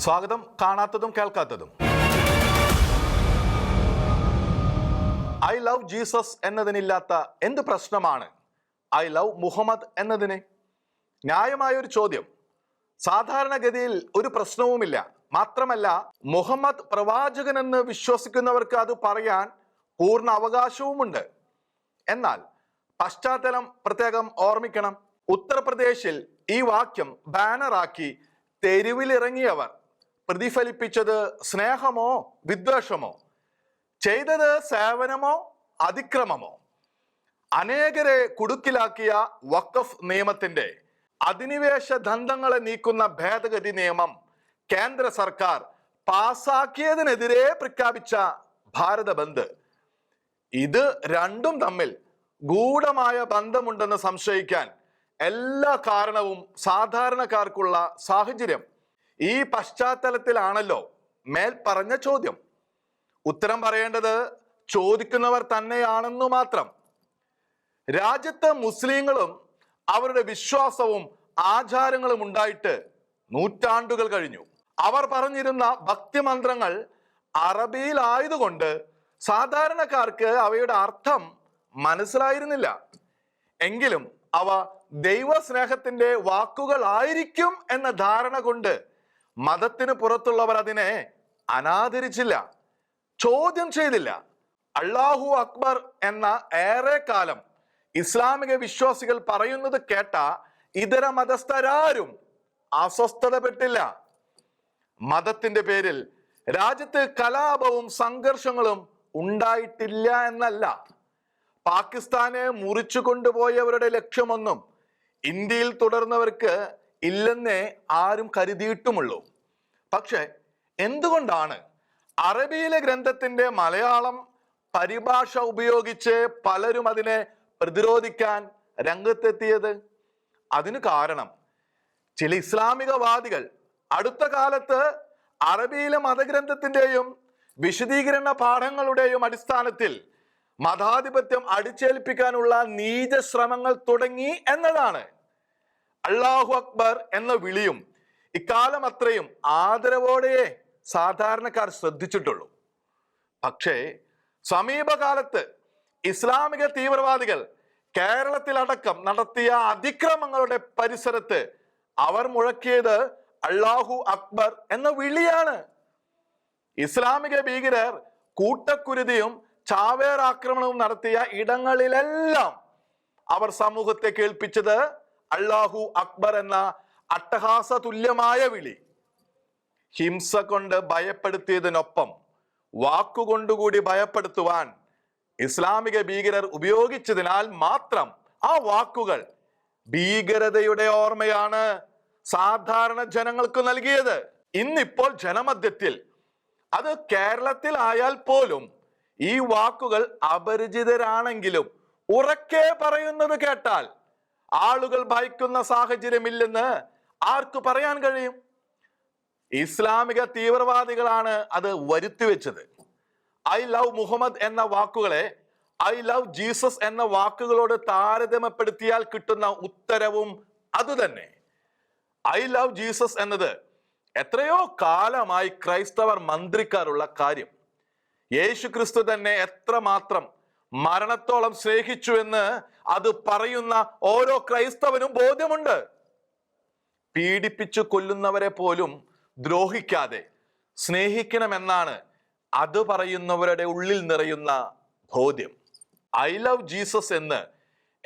സ്വാഗതം കാണാത്തതും കേൾക്കാത്തതും. ഐ ലവ് ജീസസ് എന്നതിനില്ലാത്ത എന്ത് പ്രശ്നമാണ്? ഐ ലവ് മുഹമ്മദ് എന്നതിന്? ന്യായമായ ഒരു ചോദ്യം. സാധാരണഗതിയിൽ ഒരു പ്രശ്നവുമില്ല. മാത്രമല്ല മുഹമ്മദ് പ്രവാചകൻ എന്ന് വിശ്വസിക്കുന്നവർക്ക് അത് പറയാൻ പൂർണ അവകാശവുമുണ്ട്. എന്നാൽ പശ്ചാത്തലം പ്രത്യേകം ഓർമ്മിക്കണം. ഉത്തർപ്രദേശിൽ ഈ വാക്യം ബാനറാക്കി തെരുവിലിറങ്ങിയവർ. പ്രതിഫലിപ്പിച്ചത് സ്നേഹമോ വിദ്വേഷമോ? ചെയ്തത് സേവനമോ അതിക്രമമോ? അനേകരെ കുടുക്കിലാക്കിയ വഖഫ് നിയമത്തിന്റെ അധിനിവേശ ദന്തങ്ങളെ നീക്കുന്ന ഭേദഗതി നിയമം കേന്ദ്ര സർക്കാർ പാസാക്കിയതിനെതിരെ പ്രഖ്യാപിച്ച ഭാരത ബന്ദ്. ഇത് രണ്ടും തമ്മിൽ ഗൂഢമായ ബന്ധമുണ്ടെന്ന് സംശയിക്കാൻ എല്ലാ കാരണവും സാധാരണക്കാർക്കുള്ള സാഹചര്യം ഈ പശ്ചാത്തലത്തിലാണല്ലോ മേൽ പറഞ്ഞ ചോദ്യം. ഉത്തരം പറയേണ്ടത് ചോദിക്കുന്നവർ തന്നെയാണെന്നു മാത്രം. രാജ്യത്ത് മുസ്ലിങ്ങളും അവരുടെ വിശ്വാസവും ആചാരങ്ങളും ഉണ്ടായിട്ട് നൂറ്റാണ്ടുകൾ കഴിഞ്ഞു. അവർ പറഞ്ഞിരുന്ന ഭക്തിമന്ത്രങ്ങൾ അറബിയിലായതുകൊണ്ട് സാധാരണക്കാർക്ക് അവയുടെ അർത്ഥം മനസ്സിലായിരുന്നില്ല. എങ്കിലും അവ ദൈവസ്നേഹത്തിന്റെ വാക്കുകളായിരിക്കും എന്ന ധാരണ കൊണ്ട് മതത്തിന് പുറത്തുള്ളവർ അതിനെ അനാദരിച്ചില്ല ചോദ്യം ചെയ്തില്ല. അള്ളാഹു അക്ബർ എന്ന ഏറെ കാലം ഇസ്ലാമിക വിശ്വാസികൾ പറയുന്നത് കേട്ട ഇതര മതസ്ഥരാരും അസ്വസ്ഥതപ്പെട്ടില്ല മതത്തിന്റെ പേരിൽ രാജ്യത്ത് കലാപവും സംഘർഷങ്ങളും ഉണ്ടായിട്ടില്ല എന്നല്ല. പാകിസ്ഥാനെ മുറിച്ചു കൊണ്ടുപോയവരുടെ ലക്ഷ്യമൊന്നും ഇന്ത്യയിൽ തുടർന്നവർക്ക് ഇല്ലെന്നേ ആരും കരുതിയിട്ടുമുള്ളൂ. പക്ഷെ എന്തുകൊണ്ടാണ് അറബിയിലെ ഗ്രന്ഥത്തിന്റെ മലയാളം പരിഭാഷ ഉപയോഗിച്ച് പലരും അതിനെ പ്രതിരോധിക്കാൻ രംഗത്തെത്തിയത്? അതിന് കാരണം ചില ഇസ്ലാമികവാദികൾ അടുത്ത കാലത്ത് അറബിയിലെ മതഗ്രന്ഥത്തിന്റെയും വിശദീകരണ പാഠങ്ങളുടെയും അടിസ്ഥാനത്തിൽ മതാധിപത്യം അടിച്ചേൽപ്പിക്കാനുള്ള നീച ശ്രമങ്ങൾ തുടങ്ങി എന്നതാണ്. അള്ളാഹു അക്ബർ എന്ന വിളിയും ഇക്കാലം അത്രയും ആദരവോടെയേ സാധാരണക്കാർ ശ്രദ്ധിച്ചിട്ടുള്ളൂ. പക്ഷേ സമീപകാലത്ത് ഇസ്ലാമിക തീവ്രവാദികൾ കേരളത്തിലടക്കം നടത്തിയ അതിക്രമങ്ങളുടെ പരിസരത്ത് അവർ മുഴക്കിയത് അള്ളാഹു അക്ബർ എന്ന വിളിയാണ്. ഇസ്ലാമിക ഭീകരർ കൂട്ടക്കുരുതിയും ചാവേർ ആക്രമണവും നടത്തിയ ഇടങ്ങളിലെല്ലാം അവർ സമൂഹത്തെ കേൾപ്പിച്ചത് അള്ളാഹു അക്ബർ എന്ന അട്ടഹാസ തുല്യമായ വിളി. ഹിംസ കൊണ്ട് ഭയപ്പെടുത്തിയതിനൊപ്പം വാക്കുകൊണ്ടുകൂടി ഭയപ്പെടുത്തുവാൻ ഇസ്ലാമിക ഭീകരർ ഉപയോഗിച്ചതിനാൽ മാത്രം ആ വാക്കുകൾ ഭീകരതയുടെ ഓർമ്മയാണ് സാധാരണ ജനങ്ങൾക്ക് നൽകിയത്. ഇന്നിപ്പോൾ ജനമധ്യത്തിൽ അത് കേരളത്തിൽ ആയാൽ പോലും ഈ വാക്കുകൾ അപരിചിതരാണെങ്കിലും ഉറക്കെ പറയുന്നത് കേട്ടാൽ ആളുകൾ ഭയക്കുന്ന സാഹചര്യമില്ലെന്ന് ആർക്ക് പറയാൻ കഴിയും? ഇസ്ലാമിക തീവ്രവാദികളാണ് അത് വരുത്തി വെച്ചത് ഐ ലവ് മുഹമ്മദ് എന്ന വാക്കുകളെ ഐ ലവ് ജീസസ് എന്ന വാക്കുകളോട് താരതമ്യപ്പെടുത്തിയാൽ കിട്ടുന്ന ഉത്തരവും അതുതന്നെ. ഐ ലവ് ജീസസ് എന്നത് എത്രയോ കാലമായി ക്രൈസ്തവർ മന്ത്രിക്കാറുള്ള കാര്യം. യേശു ക്രിസ്തു തന്നെ എത്രമാത്രം മരണത്തോളം സ്നേഹിച്ചു എന്ന് അത് പറയുന്ന ഓരോ ക്രൈസ്തവനും ബോധ്യമുണ്ട്. പീഡിപ്പിച്ചു കൊല്ലുന്നവരെ പോലും ദ്രോഹിക്കാതെ സ്നേഹിക്കണമെന്നാണ് അത് പറയുന്നവരുടെ ഉള്ളിൽ നിറയുന്ന ബോധ്യം. ഐ ലവ് ജീസസ് എന്ന്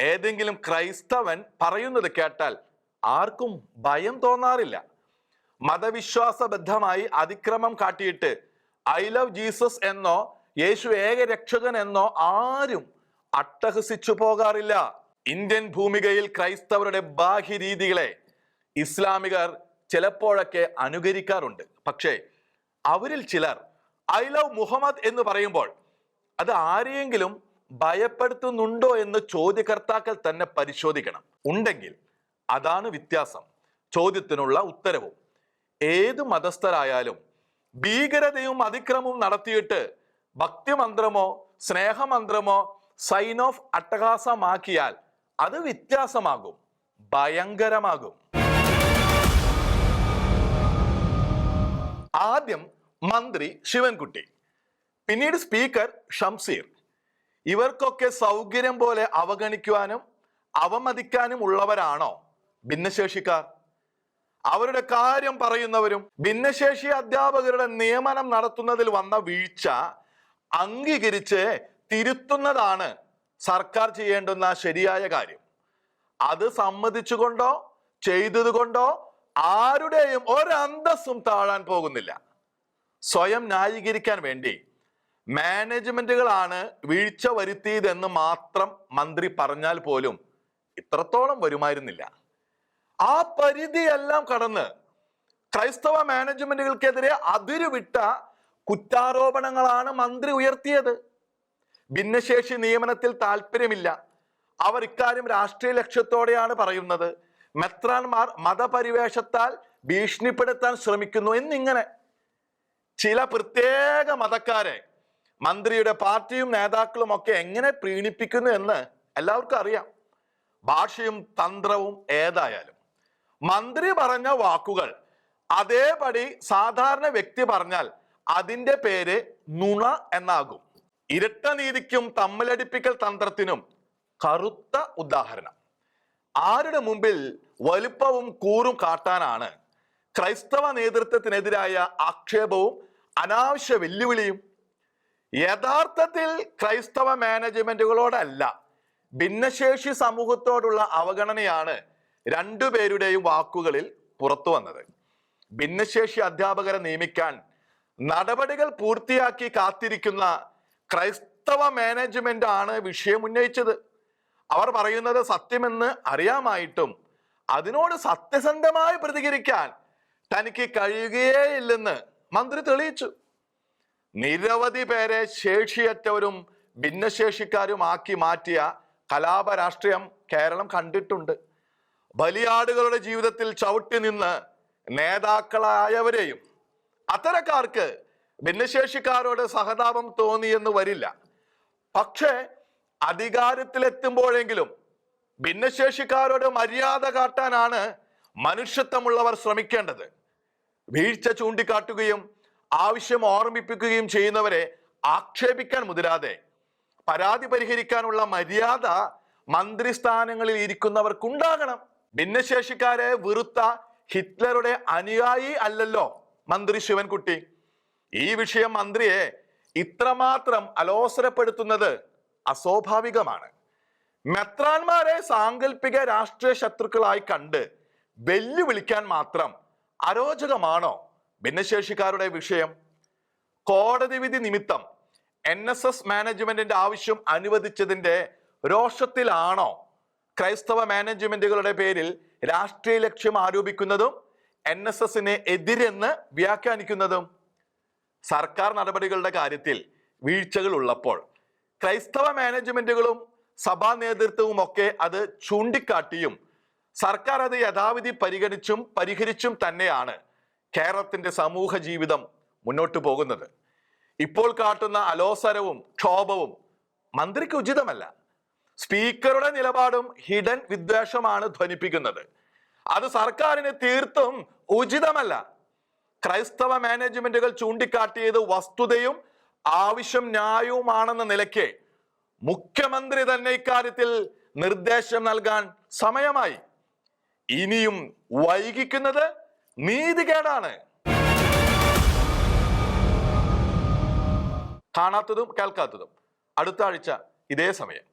ഏതെങ്കിലും ക്രൈസ്തവൻ പറയുന്നത് കേട്ടാൽ ആർക്കും ഭയം തോന്നാറില്ല. മതവിശ്വാസബദ്ധമായി അതിക്രമം കാട്ടിയിട്ട് ഐ ലവ് ജീസസ് എന്നോ യേശു ഏക രക്ഷകൻ എന്നോ ആരും അട്ടഹസിച്ചു പോകാറില്ല. ഇന്ത്യൻ ഭൂമികയിൽ ക്രൈസ്തവരുടെ ബാഹ്യരീതികളെ ഇസ്ലാമികർ ചിലപ്പോഴൊക്കെ അനുകരിക്കാറുണ്ട്. പക്ഷേ അവരിൽ ചിലർ ഐ ലവ് മുഹമ്മദ് എന്ന് പറയുമ്പോൾ അത് ആരെയെങ്കിലും ഭയപ്പെടുത്തുന്നുണ്ടോ എന്ന് ചോദ്യകർത്താക്കൾ തന്നെ പരിശോധിക്കണം. ഉണ്ടെങ്കിൽ അതാണ് വ്യത്യാസം. ചോദ്യത്തിനുള്ള ഉത്തരവും. ഏത് മതസ്ഥരായാലും ഭീകരതയും അതിക്രമവും നടത്തിയിട്ട് ഭക്തിമന്ത്രമോ സ്നേഹമന്ത്രമോ സൈൻ ഓഫ് അട്ടഹാസമാക്കിയാൽ അത് വ്യത്യാസമാകും ഭയങ്കരമാകും. ആദ്യം മന്ത്രി ശിവൻകുട്ടി പിന്നീട് സ്പീക്കർ ഷംസീർ. ഇവർക്കൊക്കെ സൗകര്യം പോലെ അവഗണിക്കുവാനും അവമതിക്കാനും ഉള്ളവരാണോ ഭിന്നശേഷിക്കാർ? അവരുടെ കാര്യം പറയുന്നവരും ഭിന്നശേഷി അധ്യാപകരുടെ നിയമനം നടത്തുന്നതിൽ വന്ന വീഴ്ച അംഗീകരിച്ച് തിരുത്തുന്നതാണ് സർക്കാർ ചെയ്യേണ്ടുന്ന ശരിയായ കാര്യം. അത് സമ്മതിച്ചുകൊണ്ടോ ചെയ്തതുകൊണ്ടോ ആരുടെയും ഒരന്തസ്സും താഴാൻ പോകുന്നില്ല. സ്വയം ന്യായീകരിക്കാൻ വേണ്ടി മാനേജ്മെന്റുകളാണ് വീഴ്ച വരുത്തിയതെന്ന് മാത്രം മന്ത്രി പറഞ്ഞാൽ പോലും ഇത്രത്തോളം വരുമായിരുന്നില്ല. ആ പരിധിയെല്ലാം കടന്ന് ക്രൈസ്തവ മാനേജ്മെന്റുകൾക്കെതിരെ അതിരുവിട്ട കുറ്റാരോപണങ്ങളാണ് മന്ത്രി ഉയർത്തിയത്. ഭിന്നശേഷി നിയമനത്തിൽ താല്പര്യമില്ല അവർ ഇക്കാര്യം രാഷ്ട്രീയ ലക്ഷ്യത്തോടെയാണ് പറയുന്നത്. മെത്രാൻമാർ മതപരിവേഷത്താൽ ഭീഷണിപ്പെടുത്താൻ ശ്രമിക്കുന്നു എന്നിങ്ങനെ. ചില പ്രത്യേക മതക്കാരെ മന്ത്രിയുടെ പാർട്ടിയും നേതാക്കളും ഒക്കെ എങ്ങനെ പ്രീണിപ്പിക്കുന്നു എന്ന് എല്ലാവർക്കും അറിയാം. ഭാഷയും തന്ത്രവും ഏതായാലും. മന്ത്രി പറഞ്ഞ വാക്കുകൾ അതേപടി സാധാരണ വ്യക്തി പറഞ്ഞാൽ അതിന്റെ പേര് നുണ എന്നാകും. ഇരട്ട നീതിക്കും തമ്മിലടിപ്പിക്കൽ തന്ത്രത്തിനും കറുത്ത ഉദാഹരണം. ആരുടെ മുമ്പിൽ വലുപ്പവും കൂറും കാട്ടാനാണ് ക്രൈസ്തവ നേതൃത്വത്തിനെതിരായ ആക്ഷേപവും അനാവശ്യ വെല്ലുവിളിയും? യഥാർത്ഥത്തിൽ ക്രൈസ്തവ മാനേജ്മെന്റുകളോടല്ല ഭിന്നശേഷി സമൂഹത്തോടുള്ള അവഗണനയാണ് രണ്ടുപേരുടെയും വാക്കുകളിൽ പുറത്തു വന്നത് ഭിന്നശേഷി അധ്യാപകരെ നിയമിക്കാൻ നടപടികൾ പൂർത്തിയാക്കി കാത്തിരിക്കുന്ന ക്രൈസ്തവ മാനേജ്മെന്റ് ആണ് വിഷയം ഉന്നയിച്ചത്. അവർ പറയുന്നത് സത്യമെന്ന് അറിയാമായിട്ടും അതിനോട് സത്യസന്ധമായി പ്രതികരിക്കാൻ തനിക്ക് കഴിയുകയേയില്ലെന്ന് മന്ത്രി തെളിയിച്ചു. നിരവധി പേരെ ശേഷിയറ്റവരും ഭിന്നശേഷിക്കാരുമാക്കി മാറ്റിയ കലാപ രാഷ്ട്രീയം കേരളം കണ്ടിട്ടുണ്ട്. ബലിയാടുകളുടെ ജീവിതത്തിൽ ചവിട്ടി നിന്ന് നേതാക്കളായവരെയും അത്തരക്കാർക്ക് ഭിന്നശേഷിക്കാരോട് സഹതാപം തോന്നിയെന്ന് വരില്ല. പക്ഷേ അധികാരത്തിലെത്തുമ്പോഴെങ്കിലും ഭിന്നശേഷിക്കാരോട് മര്യാദ കാട്ടാനാണ് മനുഷ്യത്വമുള്ളവർ ശ്രമിക്കേണ്ടത്. വീഴ്ച ചൂണ്ടിക്കാട്ടുകയും ആവശ്യം ഓർമ്മിപ്പിക്കുകയും ചെയ്യുന്നവരെ ആക്ഷേപിക്കാൻ മുതിരാതെ പരാതി പരിഹരിക്കാനുള്ള മര്യാദ മന്ത്രിസ്ഥാനങ്ങളിൽ ഇരിക്കുന്നവർക്കുണ്ടാകണം. ഭിന്നശേഷിക്കാരെ വെറുത്ത ഹിറ്റ്ലറുടെ അനുയായി അല്ലല്ലോ. മന്ത്രി ശിവൻകുട്ടി. ഈ വിഷയം മന്ത്രിയെ ഇത്രമാത്രം അലോസരപ്പെടുത്തുന്നത് അസ്വാഭാവികമാണ്. മെത്രാന്മാരെ സാങ്കല്പിക രാഷ്ട്രീയ ശത്രുക്കളായി കണ്ട് വെല്ലുവിളിക്കാൻ മാത്രം അരോചകമാണോ ഭിന്നശേഷിക്കാരുടെ വിഷയം? കോടതി വിധി നിമിത്തം എൻ എസ് എസ് മാനേജ്മെന്റിന്റെ ആവശ്യം അനുവദിച്ചതിന്റെ രോഷത്തിലാണോ ക്രൈസ്തവ മാനേജ്മെന്റുകളുടെ പേരിൽ രാഷ്ട്രീയ ലക്ഷ്യം ആരോപിക്കുന്നതും എൻ എസ് എസിന് എതിരെന്ന് വ്യാഖ്യാനിക്കുന്നതും സർക്കാർ നടപടികളുടെ കാര്യത്തിൽ വീഴ്ചകൾ ഉള്ളപ്പോൾ ക്രൈസ്തവ മാനേജ്മെന്റുകളും സഭാ നേതൃത്വവും ഒക്കെ അത് ചൂണ്ടിക്കാട്ടിയും സർക്കാർ അത് യഥാവിധി പരിഗണിച്ചും പരിഹരിച്ചും തന്നെയാണ് കേരളത്തിന്റെ സമൂഹ ജീവിതം മുന്നോട്ട് പോകുന്നത്. ഇപ്പോൾ കാട്ടുന്ന അലോസരവും ക്ഷോഭവും മന്ത്രിക്ക് ഉചിതമല്ല. സ്പീക്കറുടെ നിലപാടും ഹിഡൻ വിദ്വേഷമാണ് ധ്വനിപ്പിക്കുന്നത്. അത് സർക്കാരിന് തീർത്തും ഉചിതമല്ല. ക്രൈസ്തവ മാനേജ്മെന്റുകൾ ചൂണ്ടിക്കാട്ടിയത് വസ്തുതയും ആവശ്യം ന്യായവുമാണെന്ന നിലയ്ക്ക് മുഖ്യമന്ത്രി തന്നെ ഇക്കാര്യത്തിൽ നിർദ്ദേശം നൽകാൻ സമയമായി. ഇനിയും വൈകിക്കുന്നത് നീതികേടാണ്. കാണാത്തതും കേൾക്കാത്തതും. അടുത്ത ആഴ്ച ഇതേ സമയം.